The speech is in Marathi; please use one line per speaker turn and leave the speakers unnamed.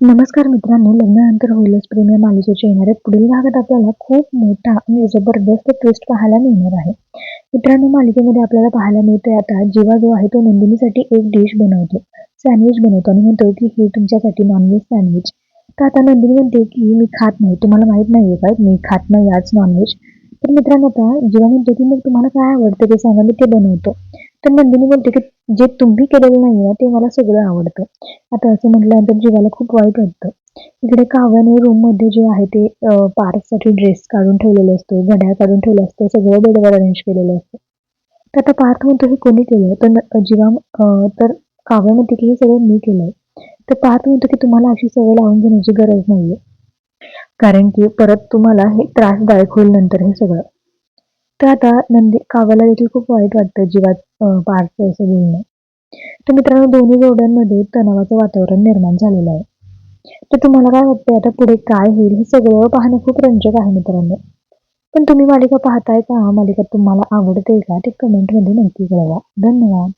नमस्कार मित्रांनो लग्नानंतर होईलच. प्रेम या मालिकेच्या येणाऱ्या पुढील भागात आपल्याला खूप मोठा आणि जबरदस्त ट्विस्ट पाहायला मिळणार आहे. मित्रांनो मालिकेमध्ये आपल्याला पाहायला मिळतोय आता जीवा जो आहे तो नंदिनीसाठी एक डिश बनवतो. सँडविच बनवतो आणि म्हणतो की हे तुमच्यासाठी नॉनव्हेज सँडविच तर आता नंदिनी म्हणते की मी खात नाही. तुम्हाला माहीत नाहीये का? मी खात नाही आज नॉनव्हेज तर मित्रांनो आता जीवा म्हणतो की मग तुम्हाला काय आवडतं ते सांगा मी ते बनवतो. तर नंदिनी बोलते की जे तुम्ही केलेलं नाहीये ते मला सगळं आवडतं. आता असं म्हटल्यानंतर जीवाला खूप वाईट वाटतं. इकडे काव्याने रूममध्ये जे आहे ते पार्थसाठी ड्रेस काढून ठेवलेले असतो घड्याळ काढून ठेवलं असतं सगळं बेडवर अरेंज केलेलं असतं. तर आता पार्थ म्हणतो हे कोणी केलं तर जीवा तर काव्या म्हणते की हे सगळं मी केलंय. तर पार्थ म्हणतो की तुम्हाला अशी सवय लावून घेण्याची गरज नाहीये. कारण की परत तुम्हाला हे त्रासदायक होईल नंतर हे सगळं. तर आता नंदी काव्याला देखील खूप वाईट वाटतं जीवात अं, असं बोलणं. तर मित्रांनो दोन्ही जोड्यांमध्ये तणावाचं वातावरण निर्माण झालेलं आहे. तर तुम्हाला काय वाटतंय आता पुढे काय होईल? हे सगळं पाहणं खूप रंजक आहे मित्रांनो. पण तुम्ही मालिका पाहताय का? मालिका तुम्हाला आवडते का? ते कमेंटमध्ये नक्की कळवा. धन्यवाद.